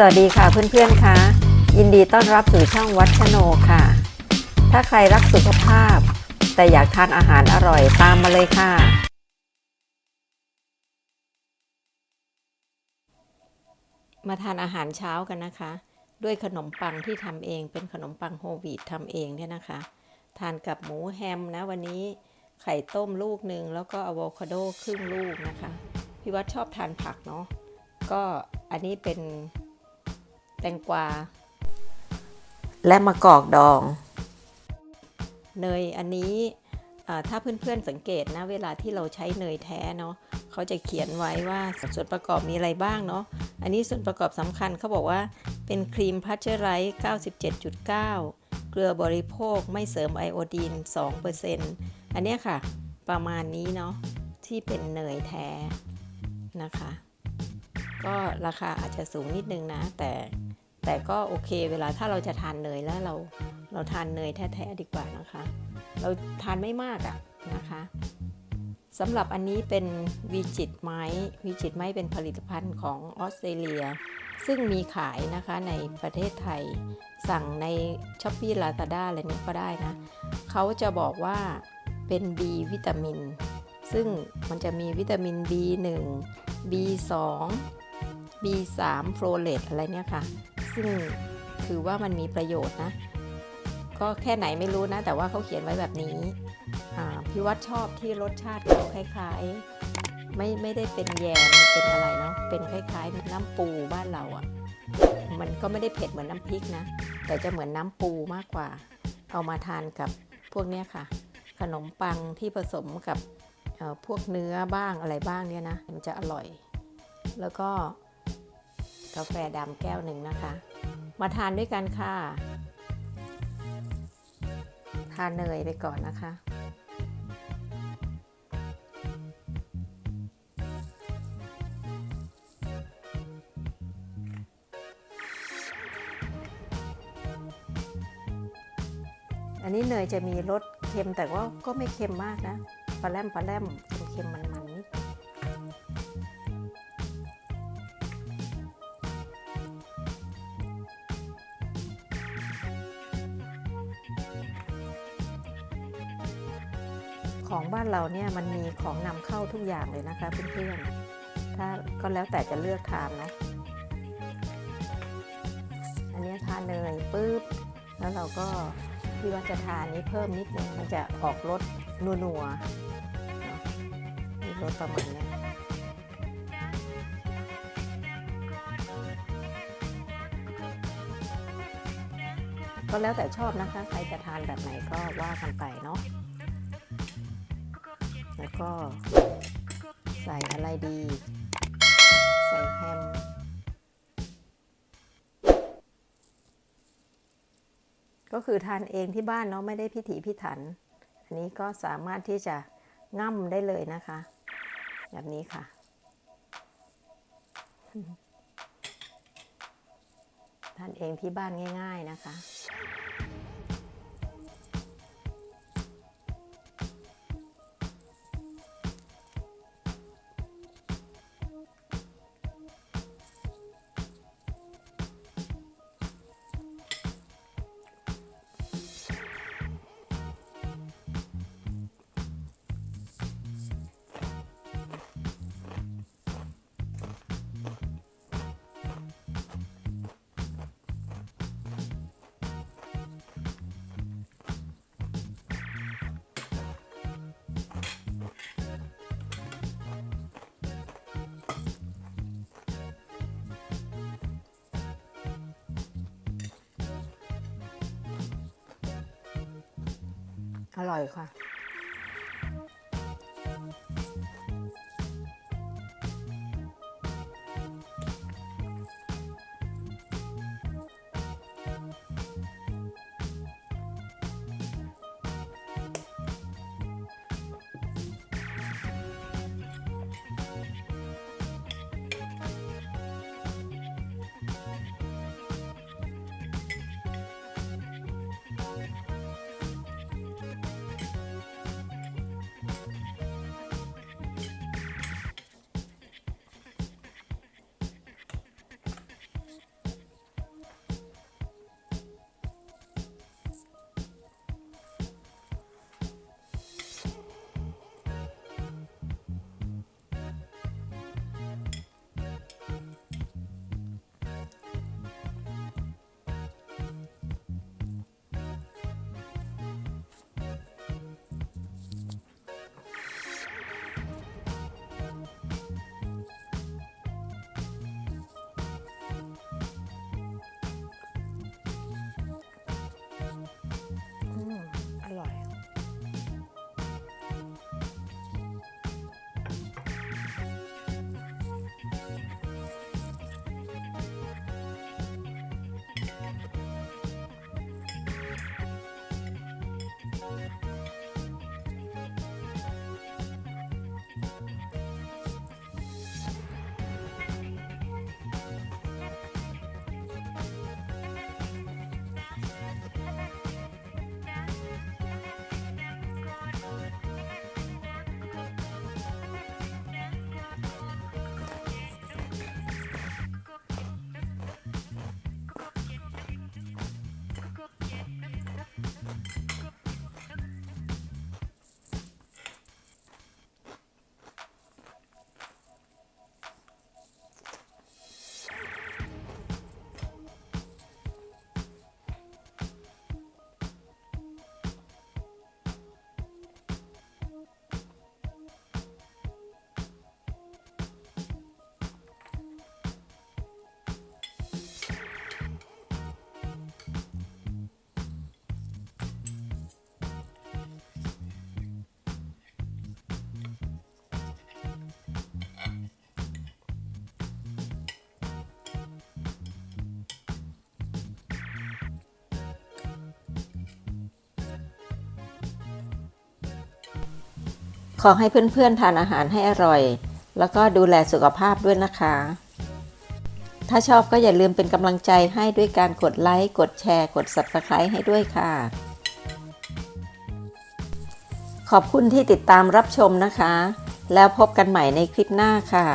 สวัสดีค่ะเพื่อนๆค่ะยินดีต้อนรับสู่ช่องวัดชโนค่ะ ถ้าใครรักสุขภาพ แต่อยากทานอาหารอร่อยตามมาเลยค่ะ มาทานอาหารเช้ากันนะคะ ด้วยขนมปังที่ทำเองเป็นขนมปังโฮลวีตทำเองเนี่ยนะคะ ทานกับหมูแฮมนะวันนี้ไข่ต้มลูกหนึ่งแล้วก็อะโวคาโดครึ่งลูกนะคะพี่วัดชอบทานผักเนาะก็อันนี้เป็น แตงกวา และมะกอกดอง เนยอันนี้อ่าถ้าเพื่อนๆสังเกตนะ เวลาที่เราใช้เนยแท้เนาะเขาจะเขียนไว้ว่าส่วนประกอบมีอะไรบ้างเนาะอันนี้ส่วนประกอบสำคัญเขาบอกว่าเป็นครีมพัชเจอร์ไรท์97.9 เกลือบริโภคไม่เสริมไอโอดีน 2%อันเนี้ยค่ะ ประมาณนี้เนาะที่เป็นเนยแท้นะคะ ก็ราคาอาจจะสูงนิดนึงนะ แต่แต่ก็โอเคเวลาถ้าเราจะทานเนยแล้วเราเราทานเนยแท้ๆดีกว่านะคะ เราทานไม่มากอะนะคะสำหรับอันนี้เป็นวีจิตไม้วีจิตไม้เป็นผลิตภัณฑ์ของออสเตรเลีย ซึ่งมีขายนะคะในประเทศไทย สั่งใน s h อ p e e Lazada อะไรนี้ก็ได้นะเขาจะบอกว่าเป็น B วิตามิน ซึ่งมันจะมีวิตามิน B1 B2 B3 โฟเลตอะไรเนี่ยค่ะ ซึ่งถือว่ามันมีประโยชน์นะ ก็แค่ไหนไม่รู้นะ แต่ว่าเขาเขียนไว้แบบนี้พี่วัดชอบที่รสชาติเขาคล้ายๆ ไม่ไม่ได้เป็นแยมเป็นอะไรเนาะเป็นคล้ายๆ น้ำปูบ้านเราอะ่ะมันก็ไม่ได้เผ็ดเหมือนน้ำพริกนะ แต่จะเหมือนน้ำปูมากกว่า เอามาทานกับพวกเนี้ยค่ะ ขนมปังที่ผสมกับพวกเนื้อบ้างอะไรบ้างเนี่ยนะ มันจะอร่อย แล้วก็ กาแฟดำแก้วหนึ่งนะคะ มาทานด้วยกันค่ะ ทานเนยไปก่อนนะคะ อันนี้เนยจะมีรสเค็มแต่ว่าก็ไม่เค็มมากนะปลาแรมปลาแรมเค็มๆมัน ของบ้านเราเนี่ยมันมีของนำเข้าทุกอย่างเลยนะคะเพื่อนๆ ถ้าก็แล้วแต่จะเลือกทานเนาะ อันนี้ทานเนยปุ๊บ แล้วเราก็พี่ว่าจะทานนี้เพิ่มนิดนึงมันจะออกรสนัวๆเนาะมีรสประมาณนี้ก็แล้วแต่ชอบนะคะ ใครจะทานแบบไหนก็ว่ากันไปเนาะ แล้วก็ใส่อะไรดี ใส่แฮม ก็คือทานเองที่บ้านเนาะไม่ได้พิถีพิถัน อันนี้ก็สามารถที่จะง่ำได้เลยนะคะ แบบนี้ค่ะ ทานเองที่บ้านง่าย ๆนะคะ อร่อยค่ะ ขอให้เพื่อนๆทานอาหารให้อร่อย แล้วก็ดูแลสุขภาพด้วยนะคะ ถ้าชอบก็อย่าลืมเป็นกำลังใจให้ด้วยการกดไลค์ กดแชร์ กด Subscribe ให้ด้วยค่ะ ขอบคุณที่ติดตามรับชมนะคะ แล้วพบกันใหม่ในคลิปหน้าค่ะ